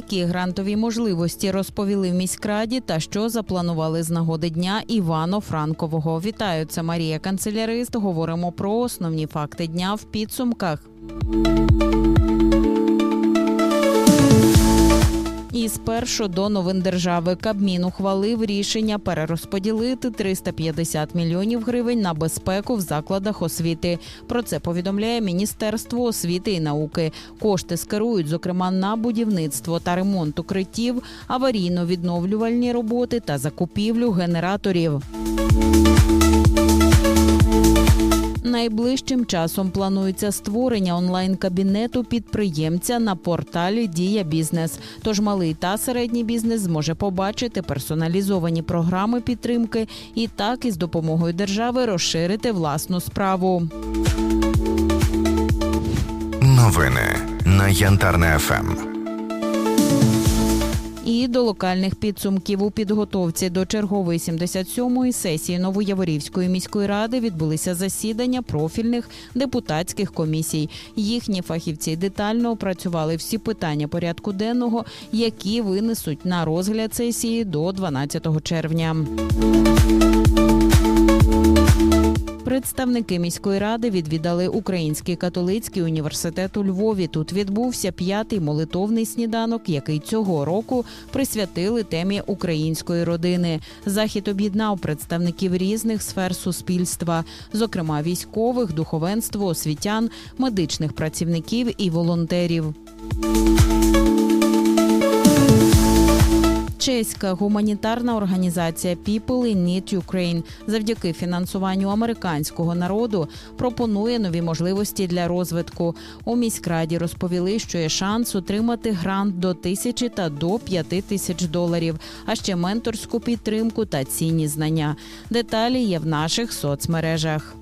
які грантові можливості розповіли в міськраді та що запланували з нагоди дня Івано-Франкового. Вітаю, це Марія Канцелярист. Говоримо про основні факти дня в підсумках. Спершу до новин держави Кабмін ухвалив рішення перерозподілити 350 мільйонів гривень на безпеку в закладах освіти. Про це повідомляє Міністерство освіти і науки. Кошти скерують, зокрема, на будівництво та ремонт укриттів, аварійно-відновлювальні роботи та закупівлю генераторів. Найближчим часом планується створення онлайн-кабінету підприємця на порталі Дія Бізнес. Тож малий та середній бізнес зможе побачити персоналізовані програми підтримки і так із допомогою держави розширити власну справу. Новини на Янтарне. ФМ. І до локальних підсумків у підготовці до чергової 77-ї сесії Новояворівської міської ради відбулися засідання профільних депутатських комісій. Їхні фахівці детально опрацювали всі питання порядку денного, які винесуть на розгляд сесії до 12 червня. Представники міської ради відвідали Український католицький університет у Львові. Тут відбувся п'ятий молитовний сніданок, який цього року присвятили темі української родини. Захід об'єднав представників різних сфер суспільства, зокрема військових, духовенство, освітян, медичних працівників і волонтерів. Чеська гуманітарна організація People in Need Ukraine завдяки фінансуванню американського народу пропонує нові можливості для розвитку. У міськраді розповіли, що є шанс отримати грант до тисячі та до п'яти тисяч доларів, а ще менторську підтримку та цінні знання. Деталі є в наших соцмережах.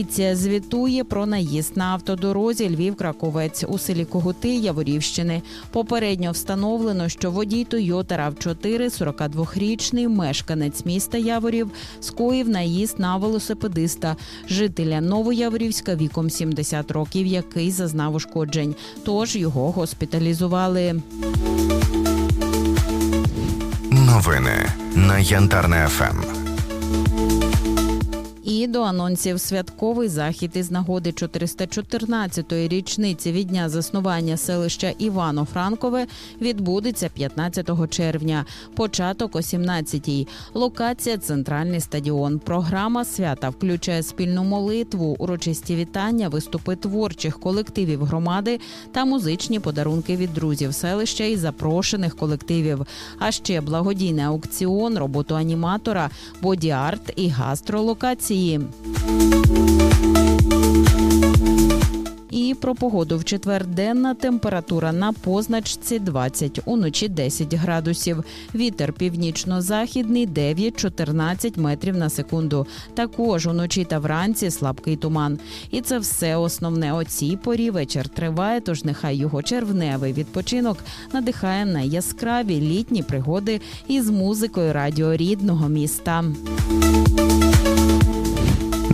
Поліція звітує про наїзд на автодорозі Львів-Краковець у селі Когути Яворівщини. Попередньо встановлено, що водій Toyota RAV4, 42-річний мешканець міста Яворів, скоїв наїзд на велосипедиста, жителя Новояворівська віком 70 років, який зазнав ушкоджень. Тож його госпіталізували. Новини на Янтарне. ФМ. І до анонсів святковий захід із нагоди 414-ї річниці від дня заснування селища Івано-Франкове відбудеться 15 червня. Початок о 17-й. Локація центральний стадіон. Програма свята включає спільну молитву, урочисті вітання, виступи творчих колективів громади та музичні подарунки від друзів селища і запрошених колективів. А ще благодійний аукціон, роботу аніматора, боді-арт і гастролокації. І про погоду в четвер денна температура на позначці 20, уночі 10 градусів. Вітер північно-західний 9-14 метрів на секунду. Також уночі та вранці слабкий туман. І це все основне о цій порі. Вечір триває, тож нехай його червневий відпочинок надихає на яскраві літні пригоди із музикою радіо рідного міста.